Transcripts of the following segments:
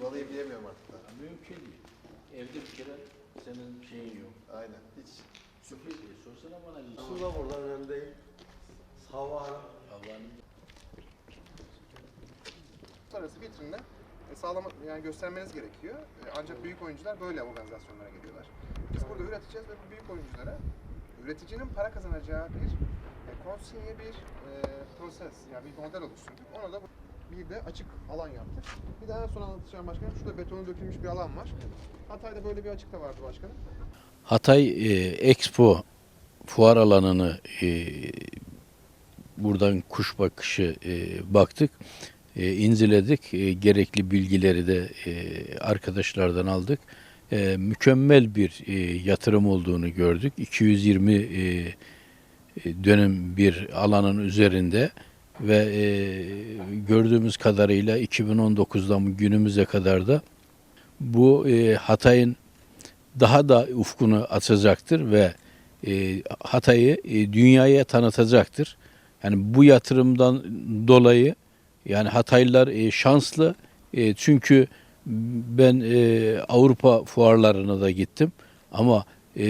Çuvalayım diyemiyorum artık da. Mümkün değil. Evde bir kere senin şeyin yok. Aynen. Hiç. Sıfır değil. Sorsana bana. Su da buradan öndeyim. Hava Hanım. Allah'ın uluslararası vitrinle e, sağlama yani göstermeniz gerekiyor. E, Ancak büyük oyuncular böyle organizasyonlara geliyorlar. Biz burada üreteceğiz ve bu büyük oyunculara üreticinin para kazanacağı bir e, konsinye bir e, proses yani bir model oluşturduk. Ona da bu- bir de açık alan yaptık. Bir daha sonra anlatacağım başkanım. Şurada betonu dökülmüş bir alan var. Hatay'da böyle bir açık da vardı başkanım. Hatay e, Expo fuar alanını e, buradan kuş bakışı e, baktık, e, inceledik. E, gerekli bilgileri de e, arkadaşlardan aldık. E, mükemmel bir e, yatırım olduğunu gördük. 220 e, e, dönüm bir alanın üzerinde ve e, gördüğümüz kadarıyla 2019'dan günümüze kadar da bu e, Hatay'ın daha da ufkunu açacaktır ve e, Hatay'ı e, dünyaya tanıtacaktır. Yani bu yatırımdan dolayı yani Hataylılar e, şanslı E, çünkü ben e, Avrupa fuarlarına da gittim ama e,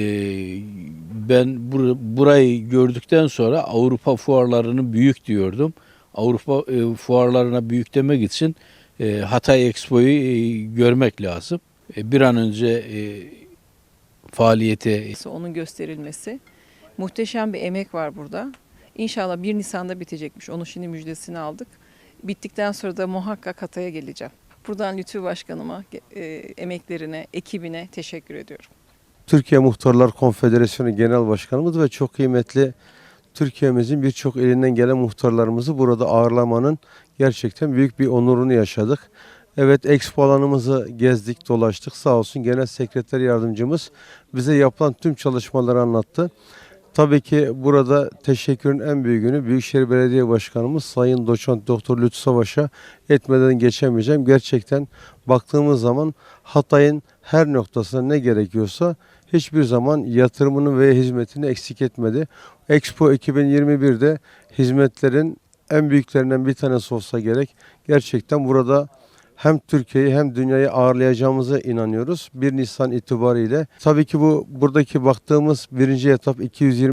ben bur- burayı gördükten sonra Avrupa fuarlarını büyük diyordum. Avrupa e, fuarlarına büyük demek için e, Hatay Expo'yu e, görmek lazım. E, bir an önce e, faaliyete onun gösterilmesi. Muhteşem bir emek var burada. İnşallah 1 Nisan'da bitecekmiş. Onun şimdi müjdesini aldık. Bittikten sonra da muhakkak Hatay'a geleceğim. Buradan Lütfü Başkanıma, e, emeklerine, ekibine teşekkür ediyorum. Türkiye Muhtarlar Konfederasyonu Genel Başkanımız ve çok kıymetli Türkiye'mizin birçok elinden gelen muhtarlarımızı burada ağırlamanın gerçekten büyük bir onurunu yaşadık. Evet expo alanımızı gezdik, dolaştık. Sağ olsun Genel Sekreter Yardımcımız bize yapılan tüm çalışmaları anlattı. Tabii ki burada teşekkürün en büyüğünü Büyükşehir Belediye Başkanımız Sayın Doçent Doktor Lütfü Savaş'a etmeden geçemeyeceğim. Gerçekten baktığımız zaman Hatay'ın her noktasına ne gerekiyorsa hiçbir zaman yatırımını ve hizmetini eksik etmedi. Expo 2021'de hizmetlerin en büyüklerinden bir tanesi olsa gerek. Gerçekten burada hem Türkiye'yi hem dünyayı ağırlayacağımıza inanıyoruz. 1 Nisan itibariyle. Tabii ki bu buradaki baktığımız birinci etap 220